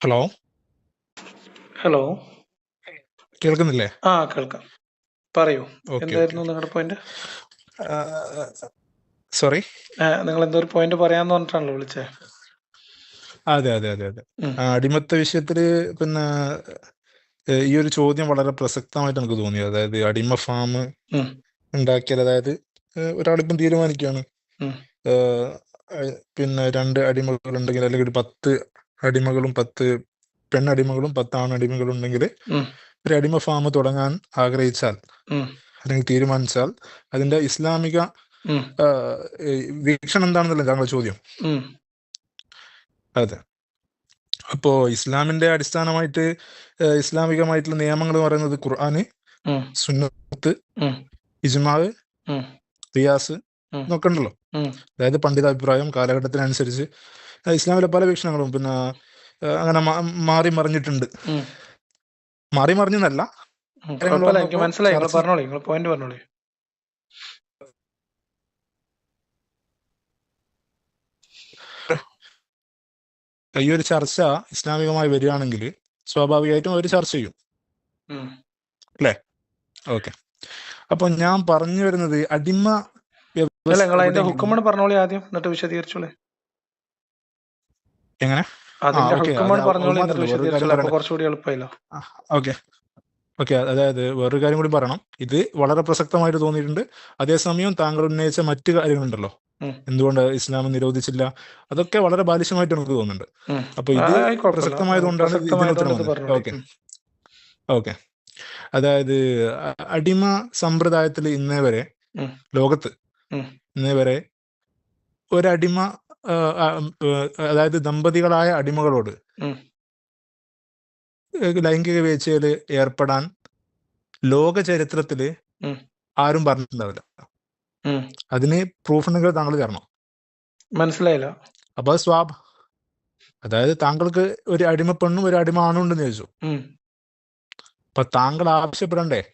Hello? Hello? കേൾക്കുന്നില്ലേ? ആ കേൾക്കാം. പറയൂ. എന്തായിരുന്നു നിങ്ങളുടെ പോയിന്റ് സോറി? നിങ്ങൾ എന്തൊരു ഒരു പോയിന്റ് പറയാന്ന് പറഞ്ഞിട്ടാണല്ലോ വിളിച്ചേ. അതെ അതെ അതെ അതെ. അടിമത്ത വിഷയത്തിൽ പിന്നെ ഈ ഒരു ചോദ്യം വളരെ പ്രസക്തമായിട്ട് നമുക്ക് തോന്നി. അതായത് അടിമ ഫാം. ഉണ്ടാക്കിയാൽ അതായത് ഒരാളിപ്പം തീരുമാനിക്കുകയാണ്. പിന്നെ രണ്ട് അടിമകൾ ഉണ്ടെങ്കിൽ അല്ലെങ്കിൽ ഒരു പത്ത് അടിമകളും പത്ത് പെണ്ണടിമകളും പത്ത് ആണടിമകളും ഉണ്ടെങ്കിൽ. ഒരു അടിമ ഫാം തുടങ്ങാൻ ആഗ്രഹിച്ചാൽ അല്ലെങ്കിൽ തീരുമാനിച്ചാൽ അതിന്റെ ഇസ്ലാമിക വീക്ഷണം എന്താണെന്നല്ലേ താങ്കളുടെ ചോദ്യം അതെ അപ്പോ ഇസ്ലാമിന്റെ അടിസ്ഥാനമായിട്ട് ഇസ്ലാമികമായിട്ടുള്ള നിയമങ്ങൾ എന്ന് പറയുന്നത് ഖുർആന് സുന്നത്ത്. ഇജ്മാവ്. റിയാസ്. എന്നൊക്കെ ഉണ്ടല്ലോ അതായത് അതായത് പണ്ഡിതാഭിപ്രായം കാലഘട്ടത്തിനനുസരിച്ച് ഇസ്ലാമിലെ പല വീക്ഷണങ്ങളും. പിന്നെ അങ്ങനെ മാറി മറിഞ്ഞിട്ടുണ്ട്. മാറി മറിഞ്ഞെന്നല്ല. എനിക്ക് മനസ്സിലായി. നിങ്ങൾ പോയിന്റ് പറഞ്ഞോളി. ഈ ഒരു ചർച്ച ഇസ്ലാമികമായി വരികയാണെങ്കിൽ സ്വാഭാവികമായിട്ടും അവർ ചർച്ച ചെയ്യും. അല്ലേ? ഓക്കെ. അപ്പൊ ഞാൻ പറഞ്ഞു വരുന്നത് അടിമ ഹുക്കുമാണ് പറഞ്ഞോളി ആദ്യം. എന്നിട്ട് വിശദീകരിച്ചോളി എങ്ങനെ അതിന്റെ ഓക്കെ ഹുക്കുമാണ് അത് പറഞ്ഞോളി എന്നിട്ട് മാത്രമല്ല വേറൊരു കാര്യം വിശദീകരിച്ചോളി അപ്പൊ പറയണേ എളുപ്പമായല്ലോ. ഓക്കെ. ഓക്കെ അതായത് വേറൊരു കാര്യം കൂടി പറയണം. ഇത് വളരെ പ്രസക്തമായിട്ട് തോന്നിയിട്ടുണ്ട്. അതേസമയം താങ്കൾ ഉന്നയിച്ച മറ്റു കാര്യങ്ങളുണ്ടല്ലോ. എന്തുകൊണ്ട് ഇസ്ലാം നിരോധിച്ചില്ല? അതൊക്കെ വളരെ ബാലിശമായിട്ട് നമുക്ക് തോന്നുന്നുണ്ട്. അപ്പൊ ഇത് പ്രസക്തമായതുകൊണ്ടാണ് ഓക്കെ. ഓക്കെ. അതായത് അടിമ സമ്പ്രദായത്തിൽ ഇന്നേ വരെ ലോകത്ത്. ഇന്നേ വരെ ഒരടിമ അതായത് ദമ്പതികളായ അടിമകളോട് ലൈംഗിക വീഴ്ചയിൽ ഏർപ്പെടാൻ ലോക ചരിത്രത്തിൽ ആരും പറഞ്ഞിട്ടുണ്ടാവില്ല. അതിന് പ്രൂഫുണ്ടെങ്കിൽ താങ്കൾ തരണം? മനസ്സിലായില്ല. അപ്പൊ സ്വാബ് അതായത് താങ്കൾക്ക് ഒരു അടിമ പെണ്ണും ഒരു അടിമ ആണും ഉണ്ടെന്ന് ചോദിച്ചു. അപ്പൊ താങ്കൾ ആവശ്യപ്പെടണ്ടേ?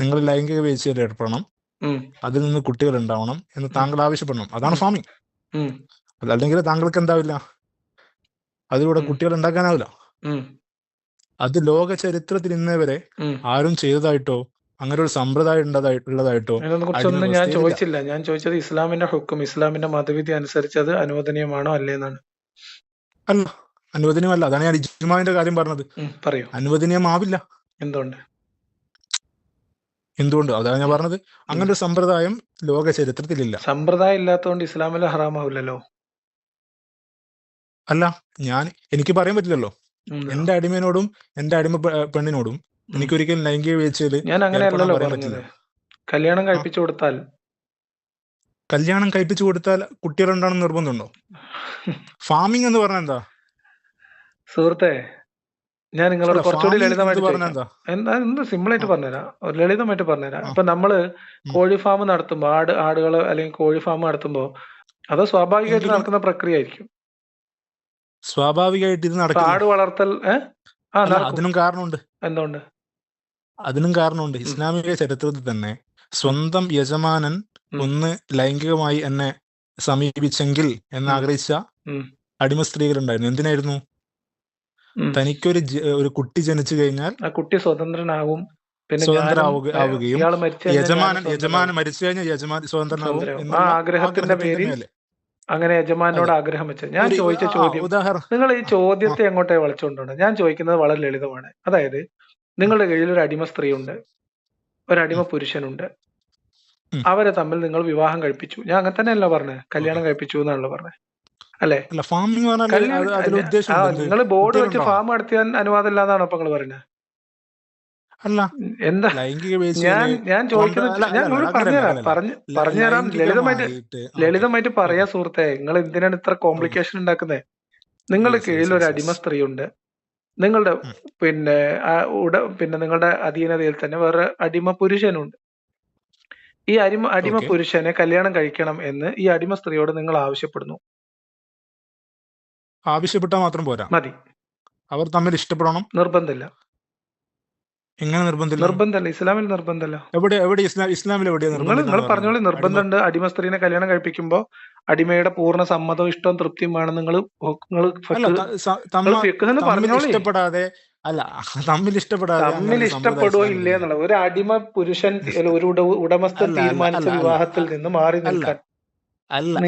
നിങ്ങൾ ലൈംഗിക വീഴ്ചയിൽ ഏർപ്പെടണം. അതിൽ നിന്ന് കുട്ടികൾ ഉണ്ടാവണം എന്ന് താങ്കൾ ആവശ്യപ്പെടണം. അതാണ് സ്വാമി ഫാമിംഗ് അല്ലെങ്കിൽ താങ്കൾക്ക് എന്താവില്ല? അതിലൂടെ കുട്ടികൾ ഉണ്ടാക്കാനാവില്ല. അത് ലോക ചരിത്രത്തിൽ ഇന്നേ വരെ ആരും ചെയ്തതായിട്ടോ അങ്ങനെ ഒരു സമ്പ്രദായം ഉള്ളതായിട്ടോ കുറിച്ചൊന്നും ഞാൻ ചോദിച്ചില്ല. ഞാൻ ചോദിച്ചത് ഇസ്ലാമിന്റെ ഹുക്കും ഇസ്ലാമിന്റെ മതവിധി അനുസരിച്ച് അത് അനുവദനീയമാണോ അല്ലേന്നാണ്. അല്ല അനുവദനീയമല്ല. അതാണ് ഞാൻ ഇജ്മാവിന്റെ കാര്യം പറഞ്ഞത്. പറയൂ. അനുവദനീയമാവില്ല. എന്തുകൊണ്ട്? എന്തുകൊണ്ട്? അതാണ് ഞാൻ പറഞ്ഞത്. അങ്ങനെ ഒരു സമ്പ്രദായം ലോക ചരിത്രത്തിലില്ല സമ്പ്രദായം ഇല്ലാത്തതുകൊണ്ട് ഇസ്ലാമിൽ ഹറാമാവില്ലല്ലോ? അല്ല ഞാൻ എനിക്ക് പറയാൻ പറ്റില്ലല്ലോ. എന്റെ അടിമയോടും എന്റെ അടിമ പെണ്ണിനോടും എനിക്ക് ഒരിക്കലും ലൈംഗിക വീഴ്ചയിൽ ഞാൻ അങ്ങനെയല്ലല്ലോ പറഞ്ഞത്. കല്യാണം കഴിപ്പിച്ചു കൊടുത്താൽ? കല്യാണം കഴിപ്പിച്ചു കൊടുത്താൽ കുട്ടികളുണ്ടാണെന്ന് നിർബന്ധമുണ്ടോ? ഫാമിംഗ് എന്ന് പറഞ്ഞാൽ എന്താ? സുഹൃത്തെ ഞാൻ നിങ്ങളോട് കുറച്ചുകൂടി ലളിതമായിട്ട് എന്താ എന്താ സിമ്പിൾ ആയിട്ട് ആ. പറഞ്ഞുതരാം. ഒരു ലളിതമായിട്ട് പറഞ്ഞുതരാം. ഇപ്പൊ നമ്മൾ കോഴി ഫാം നടത്തുമ്പോ ആട് ആടുകൾ അല്ലെങ്കിൽ കോഴി ഫാം നടത്തുമ്പോ അത് സ്വാഭാവികമായിട്ട് നടക്കുന്ന പ്രക്രിയ ആയിരിക്കും സ്വാഭാവികമായിട്ട് ഇത് നടക്കും ആട് വളർത്തൽ അതിനും കാരണമുണ്ട്. എന്തുകൊണ്ട്? അതിനും കാരണമുണ്ട്. ഇസ്ലാമിക ചരിത്രത്തിൽ തന്നെ സ്വന്തം യജമാനൻ ഒന്ന് ലൈംഗികമായി എന്നെ സമീപിച്ചെങ്കിൽ എന്ന് എന്നാഗ്രഹിച്ച ഉം. അടിമ സ്ത്രീകളുണ്ടായിരുന്നു. എന്തിനായിരുന്നു. തനിക്കൊരു ഒരു കുട്ടി ജനിച്ചു കഴിഞ്ഞാൽ ആ കുട്ടി സ്വതന്ത്രനാകും പിന്നെ ഞാനും യജമാനൻ യജമാനൻ മരിച്ചു കഴിഞ്ഞാൽ യജമാൻ സ്വതന്ത്രനാകും ആ ആഗ്രഹത്തിന്റെ പേരിൽ അങ്ങനെ യജമാനോട് ആഗ്രഹം വെച്ചത്. ഞാൻ ചോദിച്ച ചോദ്യം ഉദാഹരണം. നിങ്ങൾ ഈ ചോദ്യത്തെ എങ്ങോട്ടേ വളച്ചുകൊണ്ടുണ്ട് ഞാൻ ചോദിക്കുന്നത് വളരെ ലളിതമാണ്. അതായത് നിങ്ങളുടെ കീഴിൽ ഒരു അടിമ സ്ത്രീ ഉണ്ട് ഒരു അടിമ പുരുഷനുണ്ട്. അവരെ തമ്മിൽ നിങ്ങൾ വിവാഹം കഴിപ്പിച്ചു. ഞാൻ അങ്ങനെ തന്നെയല്ല പറഞ്ഞത്. കല്യാണം കഴിപ്പിച്ചു എന്നാണല്ലോ പറഞ്ഞത്. അല്ലെ? അല്ല ഫാമിംഗ് നിങ്ങൾ ബോർഡ് വെച്ച് ഫാം നടത്തിയാൻ അനുവാദം ഇല്ലാന്നാണോ അപ്പൊ നിങ്ങൾ പറയുന്നത് അല്ല. എന്താ? ഞാൻ ഞാൻ ചോദിക്കുന്നത് ഞാൻ പറഞ്ഞു പറഞ്ഞുതരാം പറഞ്ഞു പറഞ്ഞുതരാം. ലളിതമായിട്ട് ലളിതമായിട്ട് പറയാ സുഹൃത്തെ നിങ്ങൾ എന്തിനാണ് ഇത്ര കോംപ്ലിക്കേഷൻ ഉണ്ടാക്കുന്നത് നിങ്ങളുടെ കീഴിൽ ഒരു അടിമ സ്ത്രീ ഉണ്ട് നിങ്ങളുടെ പിന്നെ ഉട പിന്നെ നിങ്ങളുടെ അധീനതയിൽ തന്നെ വേറെ അടിമ പുരുഷനുണ്ട്. ഈ അടിമ അടിമ പുരുഷനെ കല്യാണം കഴിക്കണം എന്ന് ഈ അടിമ സ്ത്രീയോട് നിങ്ങൾ ആവശ്യപ്പെടുന്നു. ആവശ്യപ്പെട്ടാൽ മാത്രം പോരാ. മതി. അവർ തമ്മിൽ ഇഷ്ടപ്പെടണം. നിർബന്ധമില്ല. എങ്ങനെ നിർബന്ധമില്ല? നിർബന്ധമല്ല. ഇസ്ലാമിൽ നിർബന്ധമല്ല. എവിടെ എവിടെ ഇസ്ലാം ഇസ്ലാമിൽ എവിടെയാണ് നിങ്ങൾ നിങ്ങൾ പറഞ്ഞോളി നിർബന്ധമുണ്ട്. അടിമ സ്ത്രീനെ കല്യാണം കഴിപ്പിക്കുമ്പോൾ അടിമയുടെ പൂർണ സമ്മതവും ഇഷ്ടവും തൃപ്തിയും വേണം. നിങ്ങൾ നിങ്ങൾ പറഞ്ഞോളി. ഇഷ്ടപ്പെടാതെ അല്ല തമ്മിൽ ഇഷ്ടപ്പെടാതെ തമ്മിൽ ഇഷ്ടപ്പെടുവോ ഇല്ലേ. എന്നുള്ള ഒരു അടിമ പുരുഷൻ ഒരു ഉടമസ്ഥ ഉടമസ്ഥൻ തീരുമാനിച്ച. വിവാഹത്തിൽ നിന്ന് മാറി നിൽക്കാൻ. അല്ല.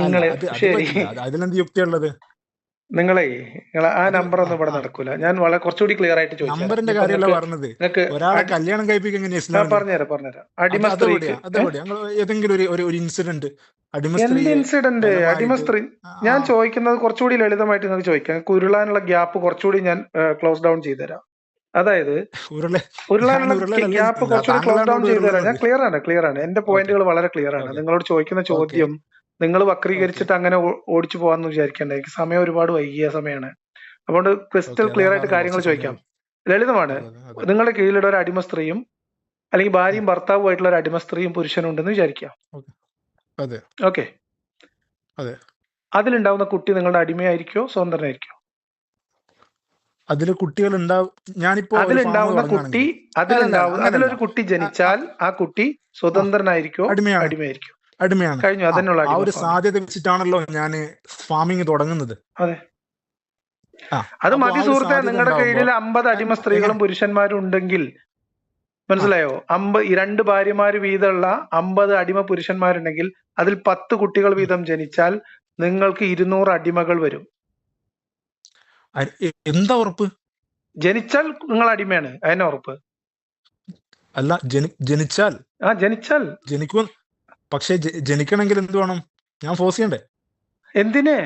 അതിലെന്ത് യുക്തിയുള്ളത് നിങ്ങളെ ആ നമ്പർ ഒന്നും ഇവിടെ. നടക്കൂല. ഞാൻ വളരെ കുറച്ചുകൂടി ക്ലിയർ ആയിട്ട് ചോദിച്ചു. നമ്പറിന്റെ കാര്യമല്ല പറഞ്ഞത്? നിങ്ങൾക്ക് ഒരാളെ കല്യാണം പറഞ്ഞുതരാം പറഞ്ഞുതരാം. അടിമ ഏതെങ്കിലും ഒരു ഇൻസിഡന്റ് എന്ത് ഇൻസിഡന്റ് അടിമ സ്ത്രീ ഞാൻ ചോദിക്കുന്നത് കുറച്ചുകൂടി ലളിതമായിട്ട് നിങ്ങൾക്ക് ചോദിക്കാം. കുരുളാനുള്ള ഉരുളാനുള്ള ഗ്യാപ്പ് കുറച്ചുകൂടി ഞാൻ ക്ലോസ് ഡൗൺ ചെയ്തുതരാം അതായത് ഉരുളാനുള്ള ഗ്യാപ്പ് കുറച്ചുകൂടി ക്ലോസ് ഡൗൺ ചെയ്തു ചെയ്തുതരാം ഞാൻ ക്ലിയർ ആണ് ക്ലിയർ ആണ്. എന്റെ പോയിന്റുകൾ വളരെ ക്ലിയർ ആണ്. നിങ്ങളോട് ചോദിക്കുന്ന ചോദ്യം നിങ്ങൾ വക്രീകരിച്ചിട്ട് അങ്ങനെ ഓടിച്ചു പോകാന്ന് വിചാരിക്കേണ്ട. എനിക്ക് സമയം ഒരുപാട് വൈകിയ സമയമാണ് അതുകൊണ്ട് ക്രിസ്റ്റൽ ക്ലിയർ ആയിട്ട് കാര്യങ്ങൾ ചോദിക്കാം. ലളിതമാണ്. നിങ്ങളുടെ കീഴിലുള്ള ഒരു അടിമ സ്ത്രീയും അല്ലെങ്കിൽ ഭാര്യയും ഭർത്താവുമായിട്ടുള്ള ഒരു അടിമ സ്ത്രീയും പുരുഷനും ഉണ്ടെന്ന് വിചാരിക്കാം. ഓക്കെ. അതെ. അതിലുണ്ടാവുന്ന കുട്ടി നിങ്ങളുടെ അടിമയായിരിക്കോ സ്വതന്ത്രനായിരിക്കോ? അതിൽ കുട്ടികൾ ഞാനിപ്പോ അതിലുണ്ടാവുന്ന കുട്ടി അതിലുണ്ടാവുന്ന. അതിലൊരു കുട്ടി ജനിച്ചാൽ ആ കുട്ടി സ്വതന്ത്രനായിരിക്കോ അടിമയായിരിക്കും? അടിമയാണ്. കഴിഞ്ഞു. ആ ഒരു സാധ്യത വെച്ചിട്ടാണല്ലോ ഞാൻ ഫാമിങ് തുടങ്ങുന്നത്. അതെ. അത് മതി സുഹൃത്തെ നിങ്ങളുടെ കയ്യിൽ കീഴിൽ അമ്പത് അടിമ സ്ത്രീകളും പുരുഷന്മാരും ഉണ്ടെങ്കിൽ മനസ്സിലായോ? അമ്പ രണ്ട് ഭാര്യമാര് വീതമുള്ള അമ്പത് അടിമ പുരുഷന്മാരുണ്ടെങ്കിൽ അതിൽ പത്ത് കുട്ടികൾ വീതം ജനിച്ചാൽ നിങ്ങൾക്ക് ഇരുന്നൂറ് അടിമകൾ വരും. എന്താ ഉറപ്പ്? ജനിച്ചാൽ നിങ്ങൾ അടിമയാണ്. അതിനെ ഉറപ്പ്? അല്ല ജനിച്ചാൽ? ആ ജനിച്ചാൽ. ജനിക്കും പക്ഷെ ജനിക്കണമെങ്കിൽ എന്ത് വേണം? ഞാൻ ഫോഴ്സ് ചെയ്യണ്ടേ? എന്തിനെ?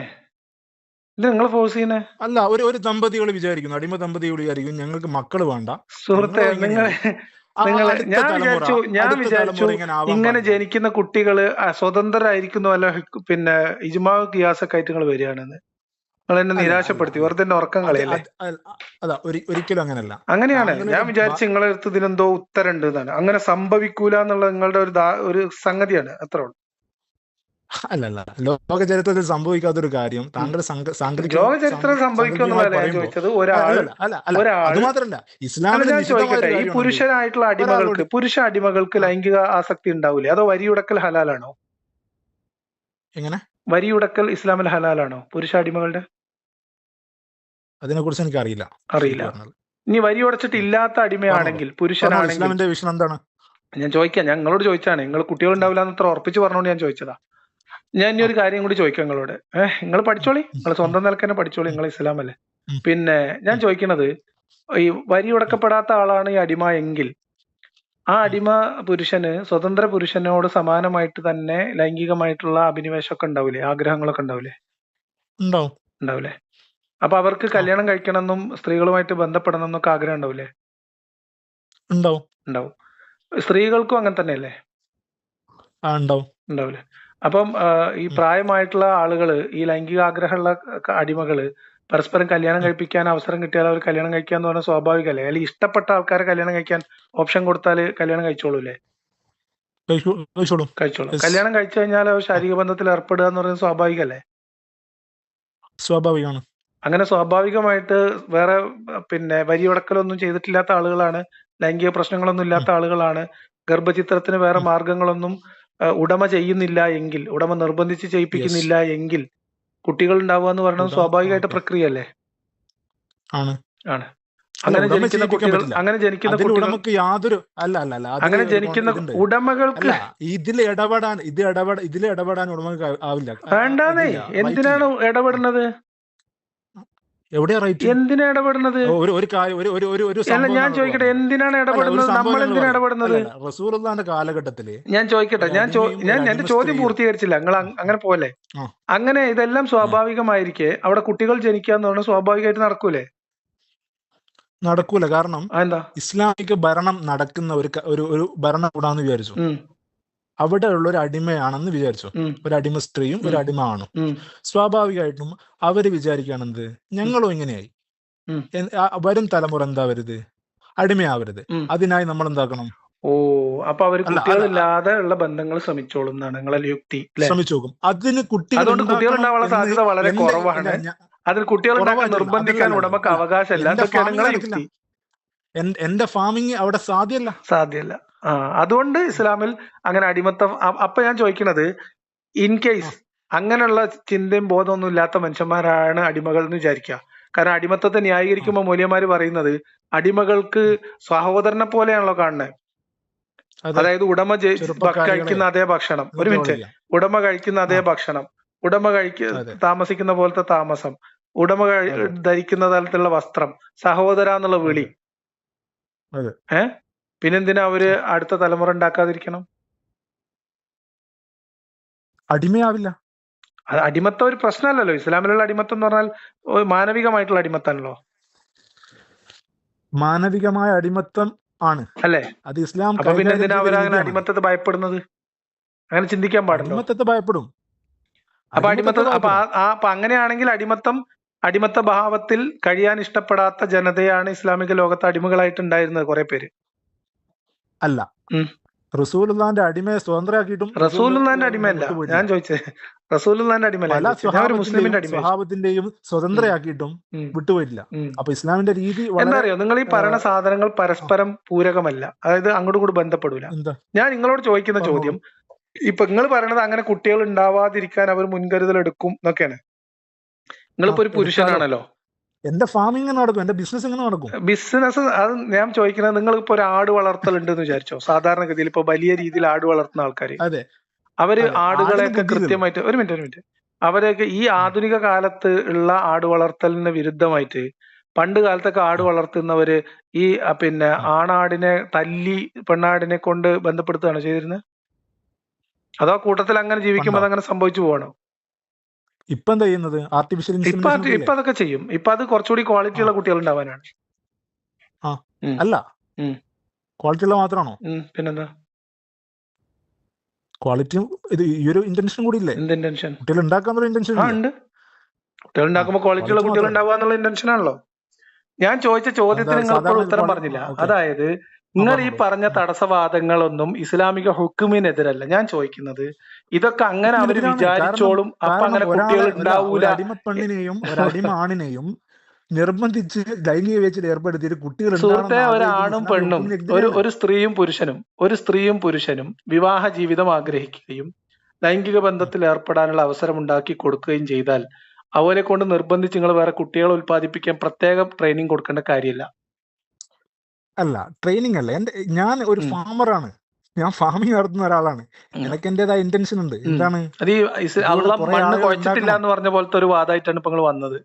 നിങ്ങൾ ഫോഴ്സ് ചെയ്യുന്നേ? അല്ല ഒരു ഒരു ദമ്പതികൾ വിചാരിക്കുന്നു. അടിമ ദമ്പതികൾ വിചാരിക്കും ഞങ്ങൾക്ക് മക്കൾ വേണ്ട. സുഹൃത്തെ നിങ്ങൾ ഞാൻ വിചാരിച്ചു ഞാൻ വിചാരിച്ചു ഇങ്ങനെ. ജനിക്കുന്ന കുട്ടികൾ സ്വതന്ത്രരായിരിക്കുന്നു അല്ല പിന്നെ ഇജുമാവ് ഖിയാസൊക്കെ ആയിട്ട് നിങ്ങൾ വരികയാണെന്ന്. എന്നെ നിരാശപ്പെടുത്തി. വെറുതെ എന്നെ ഉറക്കം കളയല്ലേ? അത് ഒരിക്കലും അങ്ങനല്ല അങ്ങനെയാണ്. ഞാൻ വിചാരിച്ചു നിങ്ങളെ അടുത്ത് ഇതിനെന്തോ ഉത്തരം ഉണ്ട് എന്നാണ്. അങ്ങനെ സംഭവിക്കൂല എന്നുള്ള നിങ്ങളുടെ ഒരു ഒരു സംഗതിയാണ്. അത്ര ഉള്ളൂ. അല്ല അല്ല ലോക ചരിത്രത്തിൽ സംഭവിക്കാത്തൊരു കാര്യം താങ്കൾ ലോക ചരിത്രം സംഭവിക്കുന്നത് ഒരാൾ അത് മാത്രല്ല ഇസ്ലാമിൽ ഈ. പുരുഷനായിട്ടുള്ള അടിമകൾക്ക് പുരുഷ അടിമകൾക്ക്. ലൈംഗിക ആസക്തി ഉണ്ടാവില്ലേ അതോ വരിയുടക്കൽ ഹലാലാണോ? എങ്ങനെ? വരിയുടക്കൽ ഇസ്ലാമിൽ ഹലാലാണോ? പുരുഷ അടിമകളുടെ അതിനെ എനിക്കറിയില്ല എനിക്ക് അറിയില്ല ഇനി വരി ഉടച്ചിട്ടില്ലാത്ത അടിമയാണെങ്കിൽ പുരുഷനാണെങ്കിൽ. ഇസ്ലാമിന്റെ വിഷയം എന്താണ്? ഞാൻ ചോദിക്കാം. ഞങ്ങളോട് ചോദിച്ചാണ് നിങ്ങൾ കുട്ടികൾ ഉണ്ടാവില്ല എന്ന് അത്ര ഉറപ്പിച്ച് പറഞ്ഞുകൊണ്ട് ഞാൻ ചോദിച്ചതാ. ഞാൻ ഇനി ഒരു കാര്യം കൂടി ചോദിക്കാം നിങ്ങളോട്. ഏഹ് നിങ്ങൾ പഠിച്ചോളി. നിങ്ങൾ സ്വന്തം നിലയ്ക്ക് തന്നെ പഠിച്ചോളി നിങ്ങൾ ഇസ്ലാം അല്ലേ പിന്നെ ഞാൻ ചോദിക്കുന്നത് ഈ വരി ഉടക്കപ്പെടാത്ത ആളാണ് ഈ അടിമ എങ്കിൽ ആ അടിമ പുരുഷന് സ്വതന്ത്ര പുരുഷനോട് സമാനമായിട്ട് തന്നെ ലൈംഗികമായിട്ടുള്ള അഭിനിവേശമൊക്കെ ഉണ്ടാവില്ലേ? ആഗ്രഹങ്ങളൊക്കെ ഉണ്ടാവില്ലേ? ഉണ്ടാവും. ഉണ്ടാവില്ലേ? അപ്പൊ അവർക്ക് കല്യാണം കഴിക്കണമെന്നും സ്ത്രീകളുമായിട്ട് ബന്ധപ്പെടണം എന്നൊക്കെ ആഗ്രഹം ഉണ്ടാവില്ലേ ഉണ്ടാവും. ഉണ്ടാവും. സ്ത്രീകൾക്കും അങ്ങനെ തന്നെയല്ലേ? ആ ഉണ്ടാവും. ഉണ്ടാവില്ലേ അപ്പം ഈ പ്രായമായിട്ടുള്ള ആളുകൾ ഈ ലൈംഗിക ആഗ്രഹമുള്ള അടിമകൾ പരസ്പരം കല്യാണം കഴിപ്പിക്കാൻ അവസരം കിട്ടിയാൽ അവർ കല്യാണം കഴിക്കുക എന്ന് പറഞ്ഞാൽ സ്വാഭാവികമല്ലേ? അല്ലെങ്കിൽ ഇഷ്ടപ്പെട്ട ആൾക്കാരെ കല്യാണം കഴിക്കാൻ ഓപ്ഷൻ കൊടുത്താൽ കല്യാണം കഴിച്ചോളൂല്ലേ അല്ലേ? കഴിച്ചോളും. കഴിച്ചോളൂ. കല്യാണം കഴിച്ചു കഴിഞ്ഞാൽ ശാരീരിക ബന്ധത്തിൽ ഏർപ്പെടുക എന്ന് പറയുന്നത് സ്വാഭാവികമല്ലേ? സ്വാഭാവികമാണ്. അങ്ങനെ സ്വാഭാവികമായിട്ട് വേറെ പിന്നെ വരിയുടക്കലൊന്നും ചെയ്തിട്ടില്ലാത്ത ആളുകളാണ് ലൈംഗിക പ്രശ്നങ്ങളൊന്നും ഇല്ലാത്ത ആളുകളാണ്. ഗർഭചിത്രത്തിന് വേറെ. മാർഗങ്ങളൊന്നും ഉടമ ചെയ്യുന്നില്ല എങ്കിൽ ഉടമ നിർബന്ധിച്ച് ചെയ്യിപ്പിക്കുന്നില്ല എങ്കിൽ കുട്ടികൾ ഉണ്ടാവുക എന്ന് പറയുന്നത് സ്വാഭാവികമായിട്ട് പ്രക്രിയ അല്ലേ ആണ്. ആണ്. അങ്ങനെ ജനിക്കുന്ന കുട്ടികൾ അങ്ങനെ ജനിക്കുന്ന കുട്ടികൾക്ക് യാതൊരു അല്ല അല്ല അല്ല അങ്ങനെ ജനിക്കുന്ന ഉടമകൾക്ക് ഇതിൽ ഇടപെടാൻ ഇത് ഇടപെട ഇതിൽ ഇടപെടാൻ ഉടമകൾ ആവില്ല വേണ്ടാന്നേ. എന്തിനാണ്. ഇടപെടുന്നത്? എവിടെയാ റൈറ്റ്? എന്തിനാ ഇടപെടുന്നത്? ഒരു ഒരു കാര്യം ഒരു ഒരു ഒരു ഒരു ഞാൻ ചോദിക്കട്ടെ എന്തിനാണ് ഇടപെടുന്നത്? നമ്മൾ എന്തിനാ. ഇടപെടുന്നത്? അല്ല, കാലഘട്ടത്തിൽ ഞാൻ ചോദിക്കട്ടെ ഞാൻ ഞാൻ എന്റെ ചോദ്യം. പൂർത്തീകരിച്ചില്ല. നിങ്ങൾ അങ്ങനെ പോലെ അങ്ങനെ ഇതെല്ലാം സ്വാഭാവികമായിരിക്കെ അവിടെ കുട്ടികൾ ജനിക്കുക എന്ന് പറഞ്ഞാൽ സ്വാഭാവികമായിട്ട് നടക്കൂലേ? നടക്കൂല കാരണം ഇസ്ലാമിക ഭരണം നടക്കുന്ന ഒരു ഒരു ഭരണകൂടാന്ന് വിചാരിച്ചു. അവിടെ ഉള്ള ഒരു അടിമയാണെന്ന് വിചാരിച്ചു? ഒരു അടിമ സ്ത്രീയും ഒരു. അടിമ ആണും. സ്വാഭാവികമായിട്ടും അവർ വിചാരിക്കുകയാണെന്ത് ഞങ്ങളും ഇങ്ങനെയായി. വരും തലമുറ എന്താവരുത് അടിമയാവരുത്. അതിനായി നമ്മൾ എന്താക്കണം? ഓ അപ്പൊ അവർ കുട്ടികളില്ലാതെയുള്ള കുട്ടികളില്ലാതെ ഉള്ള ബന്ധങ്ങൾ ശ്രമിച്ചോളും എന്നാണ് നിങ്ങളെ യുക്തി അല്ലെ ശ്രമിച്ചു നോക്കും. അതിന് കുട്ടികൾ അതുകൊണ്ട് കുട്ടികൾ ഉണ്ടാവാനുള്ള സാധ്യത വളരെ കുറവാണ്. അതിൽ കുട്ടികൾ നിർബന്ധിക്കാൻ ഉടമക്ക്. അവകാശമല്ല. എന്റെ ഫാമിങ് അവിടെ സാധ്യല്ല. സാധ്യമല്ല ആ അതുകൊണ്ട് ഇസ്ലാമിൽ അങ്ങനെ അടിമത്തം അപ്പൊ ഞാൻ ചോദിക്കണത് ഇൻ കേസ് അങ്ങനെയുള്ള ചിന്തയും ബോധമൊന്നും ഇല്ലാത്ത മനുഷ്യന്മാരാണ് അടിമകൾ എന്ന് വിചാരിക്കുക. കാരണം അടിമത്തത്തെ ന്യായീകരിക്കുമ്പോൾ മൂല്യന്മാർ പറയുന്നത് അടിമകൾക്ക് സഹോദരനെ പോലെയാണല്ലോ കാണുന്നത് അതായത് ഉടമ കഴിക്കുന്ന അതേ ഭക്ഷണം. ഒരു മിനിറ്റ്. ഉടമ കഴിക്കുന്ന അതേ ഭക്ഷണം. ഉടമ കഴിക്ക താമസിക്കുന്ന പോലത്തെ താമസം. ഉടമ ധരിക്കുന്ന തരത്തിലുള്ള വസ്ത്രം. സഹോദര എന്നുള്ള വിളി. അതെ. പിന്നെന്തിനാ അവർ അടുത്ത തലമുറ ഉണ്ടാക്കാതിരിക്കണം? അടിമയാവില്ല. അടിമത്തം ഒരു പ്രശ്നമല്ലല്ലോ. ഇസ്ലാമിലുള്ള അടിമത്തം എന്ന് പറഞ്ഞാൽ മാനവികമായിട്ടുള്ള അടിമത്താണല്ലോ മാനവികമായ അടിമത്തം ആണ്. അല്ലേ? അത് ഇസ്ലാം പിന്നെ എന്തിനാ അവരങ്ങനെ അടിമത്തത്തെ ഭയപ്പെടുന്നത്? അങ്ങനെ ചിന്തിക്കാൻ പാടില്ല അടിമത്തത്തെ ഭയപ്പെടും. അപ്പൊ അടിമത്തം ആ അപ്പൊ അങ്ങനെയാണെങ്കിൽ അടിമത്തം അടിമത്ത ഭാവത്തിൽ കഴിയാൻ ഇഷ്ടപ്പെടാത്ത ജനതയാണ് ഇസ്ലാമിക ലോകത്ത് അടിമകളായിട്ട് ഉണ്ടായിരുന്നത് കുറെ പേര്. അല്ല. റസൂലുള്ളാന്റെ അടിമയെ സ്വതന്ത്രമാക്കിയിട്ടും റസൂലുള്ളാന്റെ അടിമയല്ല. ഞാൻ ചോദിച്ചത് റസൂലുള്ളാന്റെ അടിമയല്ല. സ്വതന്ത്രയാക്കിയിട്ടും വിട്ടുപോയില്ല. അപ്പൊ ഇസ്ലാമിന്റെ രീതി അറിയോ നിങ്ങൾ ഈ പറയുന്ന സാധനങ്ങൾ പരസ്പരം പൂരകമല്ല. അതായത് അങ്ങോട്ടും ഇങ്ങോട്ടും ബന്ധപ്പെടില്ല ഞാൻ നിങ്ങളോട് ചോദിക്കുന്ന ചോദ്യം ഇപ്പൊ നിങ്ങൾ പറയണത് അങ്ങനെ കുട്ടികൾ ഉണ്ടാവാതിരിക്കാൻ അവർ മുൻകരുതൽ എടുക്കും എന്നൊക്കെയാണ്. നിങ്ങളിപ്പോ ഒരു പുരുഷനാണല്ലോ. എന്റെ ഫാമിംഗ് എങ്ങനെ നടക്കും? എന്റെ ബിസിനസ് എങ്ങനെ നടക്കും? ബിസിനസ് അത് ഞാൻ ചോദിക്കുന്നത് നിങ്ങൾ ഇപ്പൊ ഒരു ആട് വളർത്തലുണ്ട് എന്ന് വിചാരിച്ചോ? സാധാരണഗതിയിൽ ഇപ്പൊ വലിയ രീതിയിൽ ആട് വളർത്തുന്ന ആൾക്കാർ അതെ. അവർ ആടുകളെ ആടുകളെയൊക്കെ കൃത്യമായിട്ട് ഒരു മിനിറ്റ് ഒരു മിനിറ്റ്. അവരെയൊക്കെ ഈ ആധുനിക കാലത്ത് ഉള്ള ആട് വളർത്തലിന് വിരുദ്ധമായിട്ട് പണ്ട് കാലത്തൊക്കെ ആട് വളർത്തുന്നവര് ഈ പിന്നെ ആണാടിനെ തല്ലി പെണ്ണാടിനെ കൊണ്ട് ബന്ധപ്പെടുത്തുകയാണ് ചെയ്തിരുന്നത് അതോ കൂട്ടത്തിൽ അങ്ങനെ ജീവിക്കുമ്പോൾ? അതങ്ങനെ സംഭവിച്ചു പോകണോ ഇപ്പൊ എന്താ ചെയ്യുന്നത്? ആർട്ടിഫിഷ്യൽ ഇപ്പൊ ഇപ്പൊ അതൊക്കെ ചെയ്യും. ഇപ്പൊ അത് കുറച്ചുകൂടി ക്വാളിറ്റി ഉള്ള കുട്ടികൾ ഉണ്ടാവാനാണ്. അല്ല. ഉം. ക്വാളിറ്റി ഉള്ള മാത്രമാണോ? പിന്നെന്താ? ക്വാളിറ്റിയും ഇത് ഈ ഒരു ഇന്റൻഷൻ കൂടി ഇല്ലേ? എന്ത് ഇന്റൻഷൻ കുട്ടികൾ ഉണ്ടാക്കാൻ ഇന്റൻഷൻ ആ ഉണ്ട്. കുട്ടികൾ ഉണ്ടാക്കുമ്പോൾ ക്വാളിറ്റി ഉള്ള കുട്ടികൾ. ഉണ്ടാവുക എന്നുള്ള ഇന്റൻഷൻ ആണല്ലോ. ഞാൻ ചോദിച്ച ചോദ്യത്തിന് നിങ്ങൾ ഇപ്പോൾ ഉത്തരം പറഞ്ഞില്ല. അതായത് നിങ്ങൾ ഈ. പറഞ്ഞ തടസ്സവാദങ്ങളൊന്നും ഇസ്ലാമിക ഹുക്കുമിനെതിരല്ല ഞാൻ ചോദിക്കുന്നത്. ഇതൊക്കെ അങ്ങനെ അവർ. വിചാരിച്ചോളും. അപ്പൊ അങ്ങനെ കുട്ടികൾ ഉണ്ടാവൂല. ഒരു അടിമ പെണ്ണിനെയും ഒരു അടിമ നിർബന്ധിച്ച് ലൈംഗിക വേച്ചിൽ ഏർപ്പെടുത്തിയിട്ട് കുട്ടികൾ സുഹൃത്തെ ഒരാണും പെണ്ണും. ഒരു ഒരു സ്ത്രീയും പുരുഷനും. ഒരു സ്ത്രീയും പുരുഷനും വിവാഹ ജീവിതം ആഗ്രഹിക്കുകയും ലൈംഗിക ബന്ധത്തിൽ ഏർപ്പെടാനുള്ള അവസരം ഉണ്ടാക്കി കൊടുക്കുകയും ചെയ്താൽ അവരെ കൊണ്ട് നിർബന്ധിച്ച് നിങ്ങൾ വേറെ കുട്ടികളെ ഉൽപ്പാദിപ്പിക്കാൻ പ്രത്യേക ട്രെയിനിങ് കൊടുക്കേണ്ട കാര്യമില്ല. അല്ല ട്രെയിനിങ് അല്ല. എന്റെ ഞാൻ ഒരു. ഫാമറാണ് ഞാൻ ഫാമിംഗ് നടത്തുന്ന ഒരാളാണ്. എനിക്ക് എന്റേതായ ഇന്റൻഷൻ ഉണ്ട്. എന്താണ്? എന്ന് പറഞ്ഞ പോലത്തെ ഒരു വാദമായിട്ടാണ് ഇപ്പൊ വന്നത്.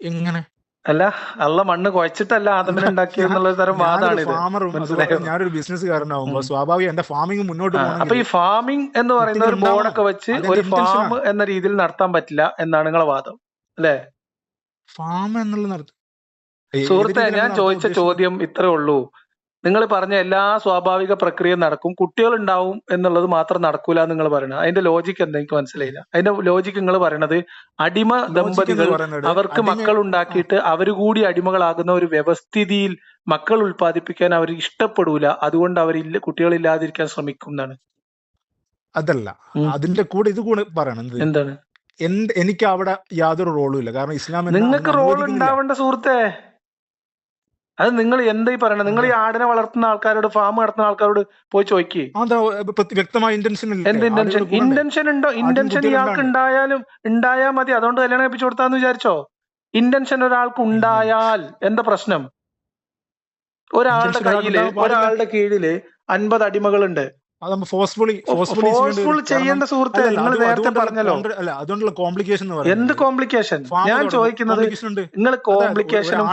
എങ്ങനെ? അല്ല അള്ള മണ്ണ് കുഴച്ചിട്ടല്ല ആദമിനെ എന്നുള്ള തരം വാദമാണ്? ഞാനൊരു ബിസിനസ്സുകാരനാവുമ്പോ ഉം. സ്വാഭാവികം എന്റെ ഫാമിംഗ് മുന്നോട്ട് പോകണം അപ്പൊ ഈ ഫാമിംഗ് എന്ന് പറയുന്ന ഒരു ബോർഡൊക്കെ വെച്ച് ഒരു ഫാം എന്ന രീതിയിൽ നടത്താൻ പറ്റില്ല എന്നാണ് നിങ്ങളെ വാദം. അല്ലേ? ഫാം എന്നുള്ള നടത്തും സുഹൃത്തെ ഞാൻ ചോദിച്ച ചോദ്യം ഇത്രേ ഉള്ളൂ. നിങ്ങൾ പറഞ്ഞ എല്ലാ സ്വാഭാവിക പ്രക്രിയ നടക്കും. കുട്ടികൾ ഉണ്ടാവും എന്നുള്ളത് മാത്രം നടക്കൂല എന്ന് നിങ്ങൾ പറയണത്. അതിന്റെ ലോജിക് എന്താ? എനിക്ക് മനസ്സിലായില്ല. അതിന്റെ ലോജിക് നിങ്ങൾ പറയണത് അടിമ ദമ്പതികൾ അവർക്ക് മക്കൾ ഉണ്ടാക്കിയിട്ട് അവർ കൂടി അടിമകളാകുന്ന ഒരു വ്യവസ്ഥിതിയിൽ മക്കൾ ഉൽപ്പാദിപ്പിക്കാൻ അവർ ഇഷ്ടപ്പെടൂല. അതുകൊണ്ട് അവർ ഇല്ല കുട്ടികളില്ലാതിരിക്കാൻ ശ്രമിക്കും എന്നാണ്. അതല്ല. അതിന്റെ കൂടെ ഇത് കൂടെ പറയണത് എന്താണ്? എനിക്ക് അവിടെ യാതൊരു റോളും ഇല്ല. കാരണം ഇസ്ലാം എന്നെ നിങ്ങൾക്ക് റോൾ. ഉണ്ടാവേണ്ട സുഹൃത്തെ. അത് നിങ്ങൾ എന്താ ഈ പറയണത് നിങ്ങൾ ഈ ആടിനെ വളർത്തുന്ന ആൾക്കാരോട് ഫാം നടത്തുന്ന ആൾക്കാരോട് പോയി ചോദിക്കേ. വ്യക്തമായ ഇന്റൻഷൻ എന്ത് ഇന്റൻഷൻ ഇന്റൻഷൻ ഉണ്ടോ? ഇന്റൻഷൻ ഇയാൾക്ക് ഉണ്ടായാലും ഉണ്ടായാൽ മതി. അതുകൊണ്ട് കല്യാണം കഴിപ്പിച്ചു കൊടുത്താന്ന് വിചാരിച്ചോ? ഇന്റൻഷൻ ഒരാൾക്ക് ഉണ്ടായാൽ എന്താ പ്രശ്നം? ഒരാളുടെ കയ്യിൽ ഒരാളുടെ കീഴിൽ അൻപത് അടിമകളുണ്ട്. ഫോഴ്സ്ഫുൾ ചെയ്യേണ്ട സുഹൃത്തെ നിങ്ങൾ നേരത്തെ പറഞ്ഞല്ലോ. അല്ല അതുകൊണ്ടുള്ള കോംപ്ലിക്കേഷൻ എന്ന് എന്ത് കോംപ്ലിക്കേഷൻ ഞാൻ ചോദിക്കുന്നത് നിങ്ങൾ കോംപ്ലിക്കേഷനും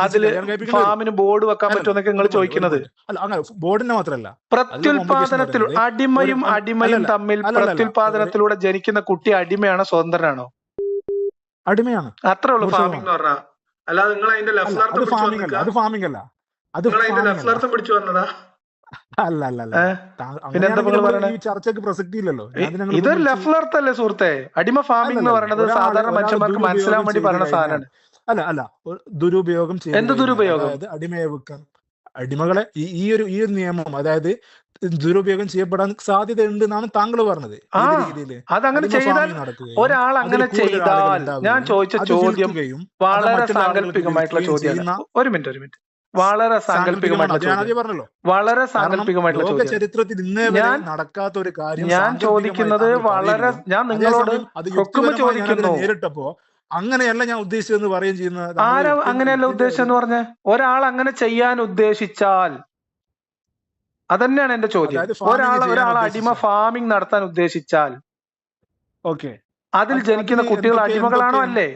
അതിൽ. ഫാമിന് ബോർഡ് വെക്കാൻ പറ്റുമെന്നൊക്കെ നിങ്ങൾ ചോദിക്കുന്നത്. ബോർഡിന്റെ മാത്രമല്ല പ്രത്യുൽപാദനത്തിൽ അടിമയും അടിമയും തമ്മിൽ പ്രത്യുൽപാദനത്തിലൂടെ ജനിക്കുന്ന കുട്ടി അടിമയാണോ സ്വതന്ത്രനാണോ? അടിമയാണ്. അത്രേ ഉള്ളൂ ഫാമിംഗ് എന്ന് പറഞ്ഞാൽ അല്ലാതെ നിങ്ങൾ അതിന്റെ ലെഫ്റ്റ് അത് ഫാമിംഗ് അല്ല അത് ഫാമിംഗ് അല്ല. അത്. പിടിച്ചു വന്നതാ. അല്ല അല്ല അല്ല ഏഹ്? പിന്നെ എന്താ അങ്ങനെയാണെങ്കിൽ നിങ്ങൾ ഇവിടെ പറയണേ? ഈ ചർച്ചയ്ക്ക് പ്രസക്തി ഇല്ലല്ലോ ഇതൊരു ലെഫ്റ്റ് അല്ലേ സുഹൃത്തെ? അടിമ ഫാമിംഗ് എന്ന് പറയുന്നത് സാധാരണ മനുഷ്യന്മാർക്ക് മനസ്സിലാൻ വേണ്ടി പറയുന്ന സാധനമാണ്. അല്ല അല്ല. ദുരുപയോഗം ചെയ്യുന്നത് എന്ത് ദുരുപയോഗം? അതായത് അടിമയെ വെക്കാൻ അടിമകളെ ഈ ഒരു ഈ ഒരു നിയമം അതായത് ദുരുപയോഗം ചെയ്യപ്പെടാൻ സാധ്യത ഉണ്ട് എന്നാണ് താങ്കൾ പറഞ്ഞത് അതങ്ങനെ ചെയ്താൽ ഒരാൾ അങ്ങനെ ചെയ്താൽ ഞാൻ ചോദിച്ച ചോദ്യം വളരെ സാങ്കല്പികമായിട്ടുള്ള ചോദ്യം ഒരു മിനിറ്റ് ഒരു മിനിറ്റ്. വളരെ സാങ്കല്പികമായിട്ടുള്ള വളരെ സാങ്കല്പികമായിട്ടുള്ള ചരിത്രത്തിൽ ഇന്നേ ഞാൻ- നടക്കാത്ത ഒരു കാര്യം ഞാൻ ചോദിക്കുന്നത് വളരെ ഞാൻ നിങ്ങളോട് ചോദിക്കുന്നു. നേരിട്ടപ്പോ അങ്ങനെയല്ല ഞാൻ ഉദ്ദേശിച്ചതെന്ന് പറയുകയും ചെയ്യുന്ന താങ്കൾ ആരാ അങ്ങനെയല്ല ഉദ്ദേശം എന്ന് പറഞ്ഞ? ഒരാൾ അങ്ങനെ ചെയ്യാൻ ഉദ്ദേശിച്ചാൽ അതന്നെയാണ് എന്റെ ചോദ്യം. ഒരാൾ ഒരാൾ അടിമ. ഫാമിംഗ് നടത്താൻ ഉദ്ദേശിച്ചാൽ ഓക്കെ അതിൽ ജനിക്കുന്ന കുട്ടികൾ അടിമകളാണോ അല്ലേ?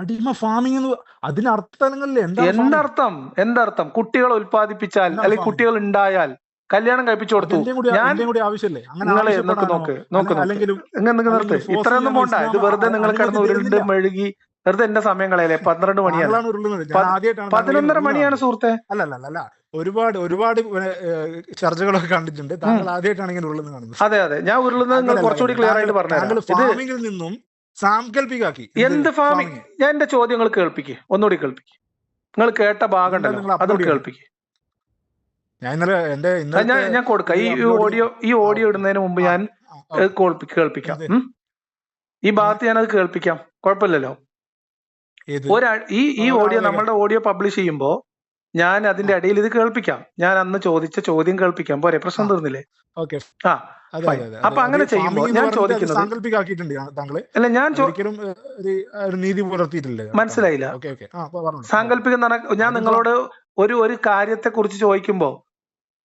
അടിമ ഫാമിംഗ് എന്ന് അതിന് അർത്ഥങ്ങളില്ലേ എന്താ അർത്ഥം എന്തർത്ഥം? എന്തർത്ഥം? കുട്ടികൾ ഉൽപ്പാദിപ്പിച്ചാൽ അല്ലെങ്കിൽ? കുട്ടികൾ ഉണ്ടായാൽ കല്യാണം കഴിപ്പിച്ചു കൊടുത്തു. ഞാൻ ആവശ്യമല്ലേ? അങ്ങനെ നിങ്ങളെ നോക്ക് നോക്ക് നോക്ക് നിങ്ങൾ നിർത്ത്. ഇത്രയൊന്നും പോണ്ട. ഇത് വെറുതെ നിങ്ങൾ കിടന്ന് ഉരുണ്ട്. മെഴുകി വെറുതെ എന്റെ സമയം കളയല്ലേ? പന്ത്രണ്ട് മണിയാണ്. പതിനൊന്നര മണിയാണ്. സുഹൃത്തെ. അല്ല അല്ല ഒരുപാട് ഒരുപാട് ചർച്ചകളൊക്കെ കണ്ടിട്ടുണ്ട്. താങ്കൾ ആദ്യമായിട്ടാണ് ഇങ്ങനെ ഉരുളുന്നത് കാണുന്നത്. അതെ അതെ. ഞാൻ ഉരുളുന്നത് നിങ്ങൾ കുറച്ചുകൂടി ക്ലിയർ ആയിട്ട് ഇത് ഫാമിംഗിൽ നിന്നും സാങ്കല്പികാക്കി എന്ത് ഫാമിംഗ് ഞാൻ എന്റെ ചോദ്യങ്ങൾ കേൾപ്പിക്കേ. ഒന്നുകൂടി കേൾപ്പിക്കേ. നിങ്ങൾ കേട്ട ഭാഗം ഉണ്ടല്ലോ ഞാൻ ഇന്നലെ എന്റെ ഞാൻ ഞാൻ കൊടുക്കാം. ഈ ഓഡിയോ ഈ ഓഡിയോ ഇടുന്നതിന് മുമ്പ് ഞാൻ കേൾപ്പിക്കാം. ഈ ഭാഗത്ത് ഞാനത് അത് കേൾപ്പിക്കാം. കുഴപ്പമില്ലല്ലോ. ഏത്? ഒരു ഈ ഈ ഓഡിയോ നമ്മളുടെ ഓഡിയോ പബ്ലിഷ് ചെയ്യുമ്പോ ഞാൻ അതിന്റെ അടിയിൽ ഇത് കേൾപ്പിക്കാം. ഞാൻ അന്ന് ചോദിച്ച ചോദ്യം കേൾപ്പിക്കാം. പോരെ പ്രശ്നം. തീർന്നില്ലേ? ഓക്കെ. ആ അപ്പൊ അങ്ങനെ അത് ചെയ്യുമ്പോ farming എന്ന് ഞാൻ ചോദിക്കുന്നത് അല്ല ഞാൻ നീതി പുലർത്തിയിട്ടില്ല മനസ്സിലായില്ല. സാങ്കല്പിക ഞാൻ നിങ്ങളോട് ഒരു ഒരു കാര്യത്തെ കുറിച്ച് ചോദിക്കുമ്പോ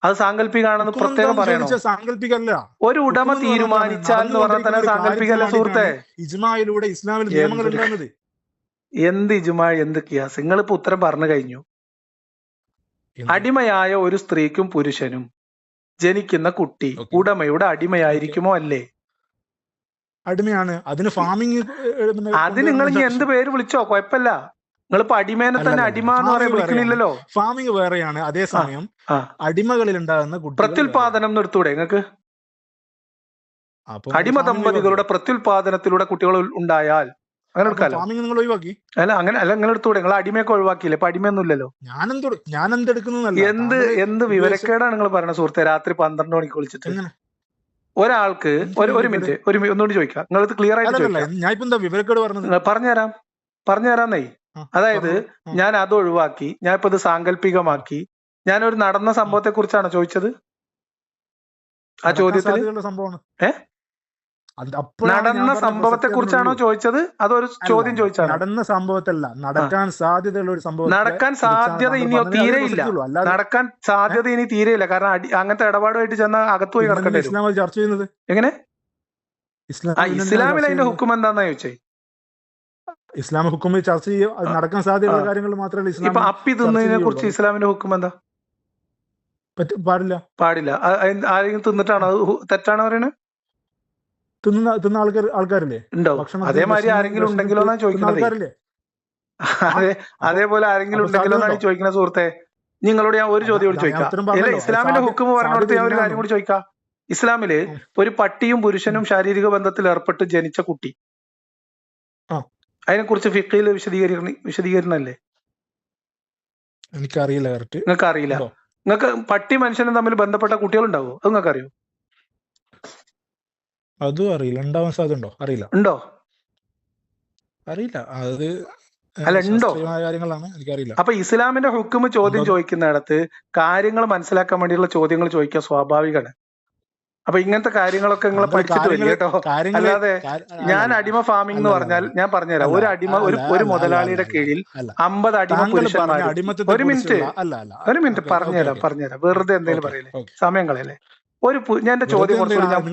അത് സാങ്കല്പികമാണെന്ന് പ്രത്യേകം പറയണം? സാങ്കല്പികല്ല ഒരു ഉടമ തീരുമാനിച്ചാൽ എന്ന് പറഞ്ഞാൽ തന്നെ സാങ്കല്പികല്ല സുഹൃത്തെ. ഇജ്മായിലൂടെ ഇസ്ലാമിൽ നിയമങ്ങൾ എന്ത് ഇജുമായി എന്ത് കിയാസ്? നിങ്ങളിപ്പോ ഉത്തരം പറഞ്ഞു കഴിഞ്ഞു. അടിമയായ ഒരു സ്ത്രീക്കും പുരുഷനും ജനിക്കുന്ന കുട്ടി ഉടമയുടെ അടിമയായിരിക്കുമോ അല്ലേ? അടിമയാണ്. അതിന് ഫാമിംഗ് അത് നിങ്ങൾ ഇനി എന്ത് പേര് വിളിച്ചോ? കുഴപ്പമില്ല. നിങ്ങളിപ്പോ അടിമേനെ തന്നെ അടിമ എന്ന് പറയാൻ വിളിക്കുന്നില്ലല്ലോ. ഫാമിംഗ് വേറെയാണ്. അതേസമയം അടിമകളിൽ ഉണ്ടാകുന്ന പ്രത്യുൽപാദനം നിർത്തൂടെ നിങ്ങൾക്ക് വേറെയാണ്. അടിമ ദമ്പതികളുടെ പ്രത്യുൽപാദനത്തിലൂടെ കുട്ടികൾ ഉണ്ടായാൽ അങ്ങനെ. എടുക്കാലോ? അപ്പൊ നിങ്ങൾ ഒഴിവാക്കി. അല്ല അങ്ങനെ അല്ല നിങ്ങൾ എടുത്തൂടെ നിങ്ങൾ അടിമയൊക്കെ ഒഴിവാക്കിയില്ലേ? ഇപ്പൊ അടിമയൊന്നും ഇല്ലല്ലോ ഞാനെന്ത് ഞാൻ എന്തെടുക്കുന്നല്ല എന്ത് എന്ത് വിവരക്കേടാണ് നിങ്ങൾ പറയുന്നത് സുഹൃത്തെ? രാത്രി പന്ത്രണ്ട് മണിക്ക് വിളിച്ചിട്ട്? ഒരാൾക്ക് ഒരു ഒരു മിനിറ്റ് ഒരു ഒന്നുകൂടി ചോദിക്കാം. നിങ്ങൾ ഇത് ക്ലിയർ ആയിട്ട് ഞാൻ ഇപ്പൊ വിവരക്കേട് പറഞ്ഞത്? പറഞ്ഞുതരാം. പറഞ്ഞുതരാന്നേ. അതായത് ഞാൻ അത് ഒഴിവാക്കി ഞാൻ ഇപ്പൊ ഇത് സാങ്കല്പികമാക്കി. ഞാൻ ഒരു നടന്ന സംഭവത്തെ കുറിച്ചാണ് ചോദിച്ചത്? ആ ചോദ്യത്തിൽ സാധ്യതയുള്ള സംഭവമാണ് ഏ? അത് അപ്പോഴാണ് ഞാൻ നടന്ന സംഭവത്തെ കുറിച്ചാണോ ചോദിച്ചത്? അതൊരു ചോദ്യം ചോദിച്ചാണ്? നടന്ന സംഭവത്തല്ല. നടക്കാൻ സാധ്യതയുള്ള ഒരു സംഭവം നടക്കാൻ സാധ്യത ഇനിയോ തീരെയില്ല നടക്കാൻ സാധ്യത ഇനി തീരെയില്ല. കാരണം അടി അങ്ങനത്തെ ഇടപാടുമായിട്ട് ചെന്ന അകത്ത് പോയി കിടക്കേണ്ടി ഇസ്ലാമിൽ ചർച്ച ചെയ്യുന്നത്? എങ്ങനെ? ഇസ്ലാമിൽ അതിന്റെ? ഹുക്കും എന്താന്നാ ചോദിച്ചേ? ഇസ്ലാം ഹുക്കുമിൽ ചർച്ച ചെയ്യും നടക്കാൻ സാധ്യതയുള്ള കാര്യങ്ങൾ മാത്രമല്ല ഇസ്ലാം ഇപ്പൊ അപ്പി തിന്നതിനെ കുറിച്ച് ഇസ്ലാമിന്റെ ഹുക്കും എന്താ? പാടില്ല. പാടില്ല. ആരെങ്കിലും തിന്നിട്ടാണോ? അത് പറയണേ തെറ്റാണ് പറയുന്നത് തിന്നുന്ന തിന്ന ആൾക്കാർ ആൾക്കാരില്ലേ? അതേമാതിരി ആരെങ്കിലും ഉണ്ടെങ്കിലോ എന്നാ ചോദിക്കുന്നത്. ആൾക്കാരില്ലേ? അതെ അതേപോലെ ആരെങ്കിലും ഉണ്ടെങ്കിലോ എന്നാണ് ചോദിക്കുന്ന സുഹൃത്തെ നിങ്ങളോട് ഞാൻ ഒരു ചോദ്യം കൂടി ചോദിക്കാം. ഇസ്ലാമിന്റെ ഹുക്കും പറഞ്ഞിടത്ത് ഞാൻ ഒരു കാര്യം കൂടി ചോദിക്കാം. ഇസ്ലാമിൽ ഒരു പട്ടിയും പുരുഷനും ശാരീരിക ബന്ധത്തിൽ ഏർപ്പെട്ട് ജനിച്ച കുട്ടി. അതിനെ കുറിച്ച് ഫിക്കയിൽ വിശദീകരണ വിശദീകരണല്ലേ എനിക്കറിയില്ല കറക്റ്റ്. നിങ്ങൾക്ക് അറിയില്ല നിങ്ങൾക്ക് പട്ടി മനുഷ്യനും തമ്മിൽ ബന്ധപ്പെട്ട കുട്ടികൾ ഉണ്ടാവോ അത് നിങ്ങൾക്ക് അറിയോ അതും അറിയില്ല. ഉണ്ടാവാൻ സാധ്യത ഉണ്ടോ? അറിയില്ല. ഉണ്ടോ? അറിയില്ല. അത് അല്ല, ഉണ്ടോ? കാര്യങ്ങളാണ്. എനിക്കറിയില്ല. അപ്പൊ ഇസ്ലാമിന്റെ ഹുക്കും ചോദ്യം? ചോദിക്കുന്നിടത്ത് കാര്യങ്ങൾ മനസ്സിലാക്കാൻ വേണ്ടിയുള്ള ചോദ്യങ്ങൾ ചോദിക്കുക സ്വാഭാവികമാണ്. അപ്പൊ ഇങ്ങനത്തെ കാര്യങ്ങളൊക്കെ താങ്കൾ പഠിച്ചിട്ട് വരും കേട്ടോ. അല്ലാതെ ഞാൻ അടിമ ഫാമിംഗ് എന്ന് പറഞ്ഞാൽ ഞാൻ പറഞ്ഞുതരാം. ഒരു അടിമ ഒരു ഒരു മുതലാളിയുടെ കീഴിൽ. അമ്പത് അടിമ പുരുഷന്മാർ ഒരു മിനിറ്റ്. ഒരു മിനിറ്റ് പറഞ്ഞുതരാം പറഞ്ഞുതരാം. വെറുതെ എന്തെങ്കിലും പറയില്ലേ? സമയം കളയല്ലേ? ഒരു ഞാൻ എന്റെ ചോദ്യം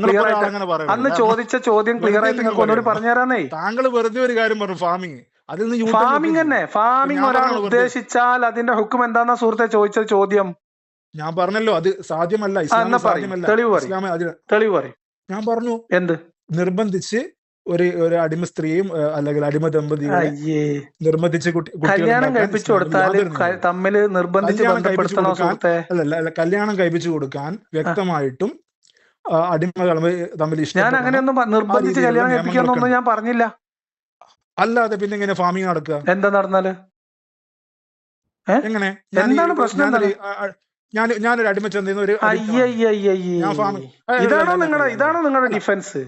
ക്ലിയർ ആയിട്ട് അന്ന് ചോദിച്ച ചോദ്യം ക്ലിയർ ആയിട്ട് നിങ്ങൾക്ക് ഒന്നുകൂടി പറഞ്ഞു പറഞ്ഞുതരാന്നേ താങ്കൾ വെറുതെ ഒരു കാര്യം പറഞ്ഞു ഫാമിങ് അതിൽ നിന്ന് ഫാമിംഗ് തന്നെ. ഫാമിംഗ് ഒരാൾ ഉദ്ദേശിച്ചാൽ അതിന്റെ ഹുക്കും എന്താന്നാ സുഹൃത്തെ ചോദിച്ച ചോദ്യം? ഞാൻ പറഞ്ഞല്ലോ അത് സാധ്യമല്ല. തെളിവ് പറയും. ഞാൻ പറഞ്ഞു എന്ത്? നിർബന്ധിച്ച് ഒരു ഒരു അടിമ സ്ത്രീയും അല്ലെങ്കിൽ അടിമ ദമ്പതികളെ നിർബന്ധിച്ച് കല്യാണം കഴിപ്പിച്ചു ഇസ്ലാമിൽ കൊടുത്താൽ യാതൊരു ക- നിയമവും തമ്മിൽ നിർബന്ധിച്ച് അല്ല കല്യാണം കഴിപ്പിച്ചു കൊടുക്കാൻ വ്യക്തമായിട്ടും അടിമകൾ തമ്മിൽ ഞാൻ ഇഷ്ടപ്പെടണം. അങ്ങനെയൊന്നും നിർബന്ധിച്ച് കല്യാണം കഴിപ്പിക്കാന്നൊന്നും ഞാൻ പറഞ്ഞില്ല. അല്ലാതെ പിന്നെ ഇങ്ങനെ ഫാമിംഗ് നടക്കുക? എന്താ നടന്നാൽ? എങ്ങനെ? ഞാൻ എന്താണ് പ്രശ്നം ഞാൻ ഞാനൊരു ഒരു അടിമ. ഞാൻ അല്ല, അല്ല, ഇതാണോ നിങ്ങളുടെ ഇതാണോ നിങ്ങളുടെ ഡിഫൻസ്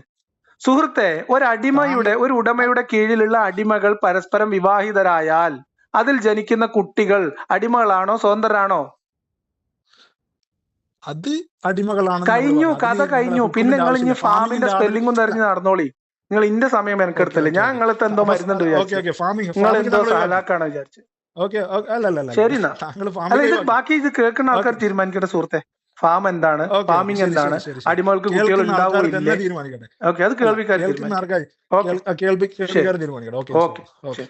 സുഹൃത്തെ ഒരടിമയുടെ ഒരു ഉടമയുടെ കീഴിലുള്ള അടിമകൾ പരസ്പരം വിവാഹിതരായാൽ അതിൽ ജനിക്കുന്ന കുട്ടികൾ അടിമകളാണോ സ്വതന്ത്രരാണോ? അത് അടിമകളാണ് കഴിഞ്ഞു കഥ കഴിഞ്ഞു. പിന്നെ നിങ്ങൾ ഇനി ഫാമിന്റെ ആൾ തെരഞ്ഞു നടന്നോളി. നിങ്ങൾ ഇന്റെ സമയം മെനക്കെടുത്തല്ലേ ഓക്കേ, ഞാൻ. നിങ്ങളത്തെ എന്തോ മരുന്നുണ്ട് നിങ്ങൾ എന്തോ സാലാക്കാണ് വിചാരിച്ചു. ശരി എന്നാ. അല്ല ഇത് ബാക്കി ഇത് കേൾക്കുന്ന ആൾക്കാർ. തീരുമാനിക്കട്ടെ സുഹൃത്തെ. ഫാം എന്താണ്? ഫാമിംഗ് എന്താണ്. അടിമകൾക്ക് കുട്ടികൾ ഉണ്ടാവില്ലേ ഓക്കെ അത് കേൾവിക്കാർ തീരുമാനിക്കട്ടെ. ഓക്കെ